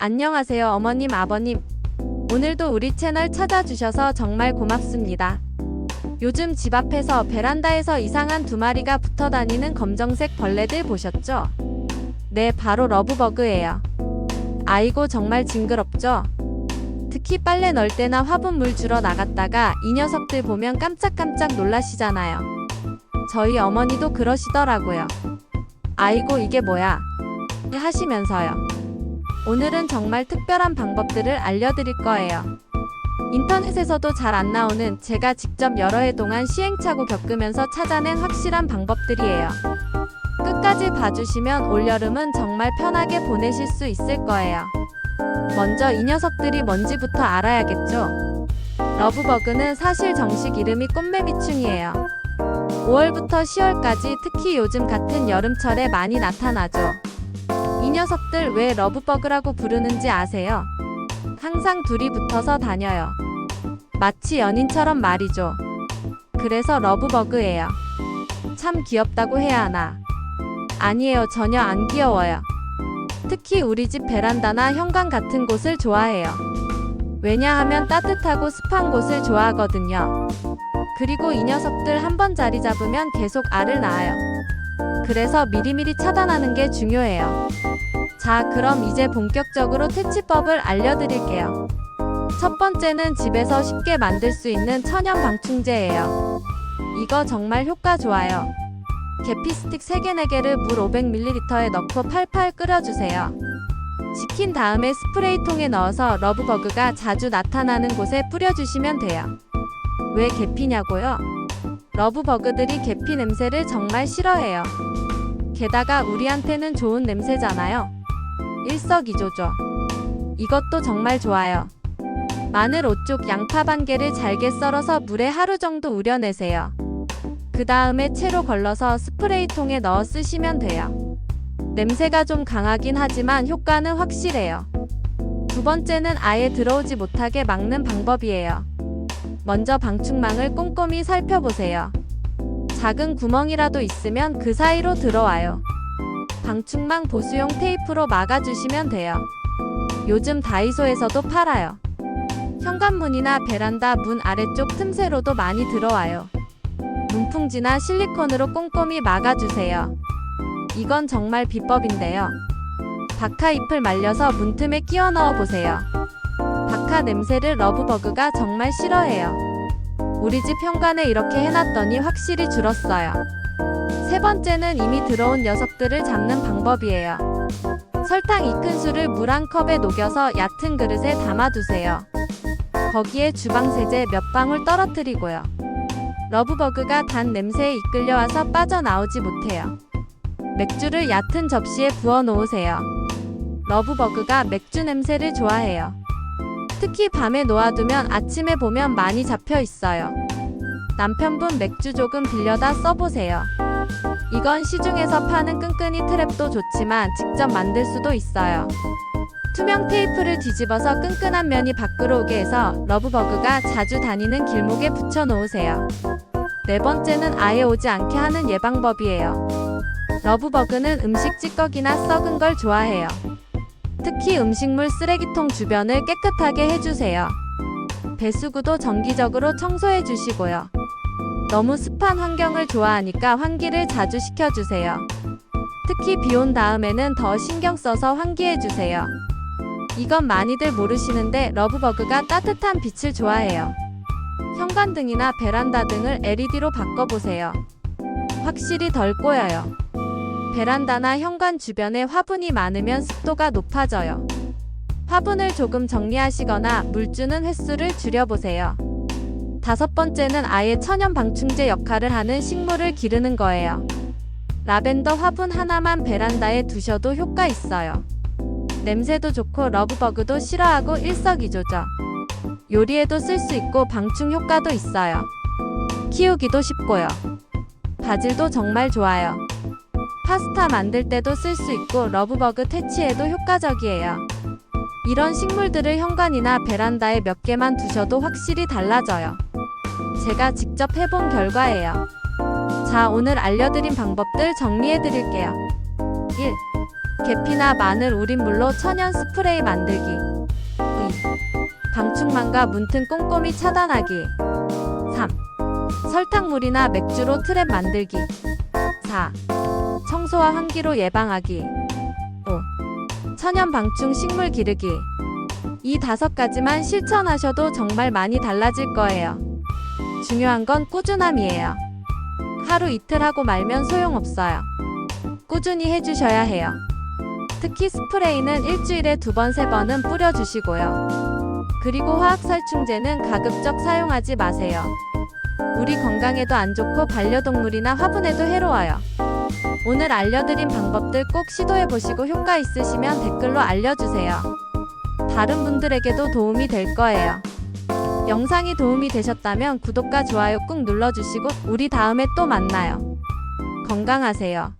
안녕하세요, 어머님, 아버님. 오늘도 우리 채널 찾아주셔서 정말 고맙습니다. 요즘 집 앞에서 베란다에서 이상한 두 마리가 붙어 다니는 검정색 벌레들 보셨죠? 네, 바로 러브버그예요. 아이고, 정말 징그럽죠? 특히 빨래 넣을 때나 화분 물 주러 나갔다가 이 녀석들 보면 깜짝깜짝 놀라시잖아요. 저희 어머니도 그러시더라고요. 아이고, 이게 뭐야? 하시면서요. 오늘은 정말 특별한 방법들을 알려드릴 거예요. 인터넷에서도 잘 안 나오는 제가 직접 여러 해 동안 시행착오 겪으면서 찾아낸 확실한 방법들이에요. 끝까지 봐주시면 올여름은 정말 편하게 보내실 수 있을 거예요. 먼저 이 녀석들이 뭔지부터 알아야겠죠. 러브버그는 사실 정식 이름이 꽃매미충이에요. 5월부터 10월까지 특히 요즘 같은 여름철에 많이 나타나죠. 이 녀석들 왜 러브버그라고 부르는지 아세요? 항상 둘이 붙어서 다녀요. 마치 연인처럼 말이죠. 그래서 러브버그예요. 참 귀엽다고 해야 하나? 아니에요, 전혀 안 귀여워요. 특히 우리 집 베란다나 현관 같은 곳을 좋아해요. 왜냐하면 따뜻하고 습한 곳을 좋아하거든요. 그리고 이 녀석들 한 번 자리 잡으면 계속 알을 낳아요. 그래서 미리미리 차단하는 게 중요해요. 자, 그럼 이제 본격적으로 퇴치법을 알려드릴게요. 첫 번째는 집에서 쉽게 만들 수 있는 천연 방충제예요. 이거 정말 효과 좋아요. 계피 스틱 3개, 4개를 물 500ml에 넣고 팔팔 끓여주세요. 식힌 다음에 스프레이통에 넣어서 러브버그가 자주 나타나는 곳에 뿌려주시면 돼요. 왜 계피냐고요? 러브버그들이 계피 냄새를 정말 싫어해요. 게다가 우리한테는 좋은 냄새잖아요. 일석이조죠. 이것도 정말 좋아요. 마늘 5쪽 양파 반 개를 잘게 썰어서 물에 하루 정도 우려내세요. 그 다음에 채로 걸러서 스프레이통에 넣어 쓰시면 돼요. 냄새가 좀 강하긴 하지만 효과는 확실해요. 두 번째는 아예 들어오지 못하게 막는 방법이에요. 먼저 방충망을 꼼꼼히 살펴보세요. 작은 구멍이라도 있으면 그 사이로 들어와요. 방충망 보수용 테이프로 막아주시면 돼요. 요즘 다이소에서도 팔아요. 현관문이나 베란다 문 아래쪽 틈새로도 많이 들어와요. 문풍지나 실리콘으로 꼼꼼히 막아주세요. 이건 정말 비법인데요. 박하 잎을 말려서 문틈에 끼워 넣어 보세요. 박하 냄새를 러브버그가 정말 싫어해요. 우리 집 현관에 이렇게 해놨더니 확실히 줄었어요. 세 번째는 이미 들어온 녀석들을 잡는 방법이에요. 설탕 2큰술을 물 한 컵에 녹여서 얕은 그릇에 담아두세요. 거기에 주방세제 몇 방울 떨어뜨리고요. 러브버그가 단 냄새에 이끌려와서 빠져나오지 못해요. 맥주를 얕은 접시에 부어 놓으세요. 러브버그가 맥주 냄새를 좋아해요. 특히 밤에 놓아두면 아침에 보면 많이 잡혀 있어요. 남편분 맥주 조금 빌려다 써보세요. 이건 시중에서 파는 끈끈이 트랩도 좋지만 직접 만들 수도 있어요. 투명 테이프를 뒤집어서 끈끈한 면이 밖으로 오게 해서 러브버그가 자주 다니는 길목에 붙여 놓으세요. 네 번째는 아예 오지 않게 하는 예방법이에요. 러브버그는 음식 찌꺼기나 썩은 걸 좋아해요. 특히 음식물 쓰레기통 주변을 깨끗하게 해주세요. 배수구도 정기적으로 청소해 주시고요. 너무 습한 환경을 좋아하니까 환기를 자주 시켜주세요. 특히 비 온 다음에는 더 신경 써서 환기해 주세요. 이건 많이들 모르시는데 러브버그가 따뜻한 빛을 좋아해요. 현관등이나 베란다 등을 LED로 바꿔보세요. 확실히 덜 꼬여요. 베란다나 현관 주변에 화분이 많으면 습도가 높아져요. 화분을 조금 정리하시거나 물 주는 횟수를 줄여보세요. 다섯 번째는 아예 천연 방충제 역할을 하는 식물을 기르는 거예요. 라벤더 화분 하나만 베란다에 두셔도 효과 있어요. 냄새도 좋고 러브버그도 싫어하고 일석이조죠. 요리에도 쓸 수 있고 방충 효과도 있어요. 키우기도 쉽고요. 바질도 정말 좋아요. 파스타 만들 때도 쓸 수 있고 러브버그 퇴치에도 효과적이에요. 이런 식물들을 현관이나 베란다에 몇 개만 두셔도 확실히 달라져요. 제가 직접 해본 결과예요. 자, 오늘 알려드린 방법들 정리해 드릴게요. 1. 계피나 마늘 우린 물로 천연 스프레이 만들기 2. 방충망과 문틈 꼼꼼히 차단하기 3. 설탕물이나 맥주로 트랩 만들기 4. 청소와 환기로 예방하기 5. 천연 방충 식물 기르기 이 다섯 가지만 실천하셔도 정말 많이 달라질 거예요. 중요한 건 꾸준함이에요. 하루 이틀 하고 말면 소용없어요. 꾸준히 해주셔야 해요. 특히 스프레이는 일주일에 두 번, 세 번은 뿌려주시고요. 그리고 화학살충제는 가급적 사용하지 마세요. 우리 건강에도 안 좋고 반려동물이나 화분에도 해로워요. 오늘 알려드린 방법들 꼭 시도해보시고 효과 있으시면 댓글로 알려주세요. 다른 분들에게도 도움이 될 거예요. 영상이 도움이 되셨다면 구독과 좋아요 꾹 눌러주시고 우리 다음에 또 만나요. 건강하세요.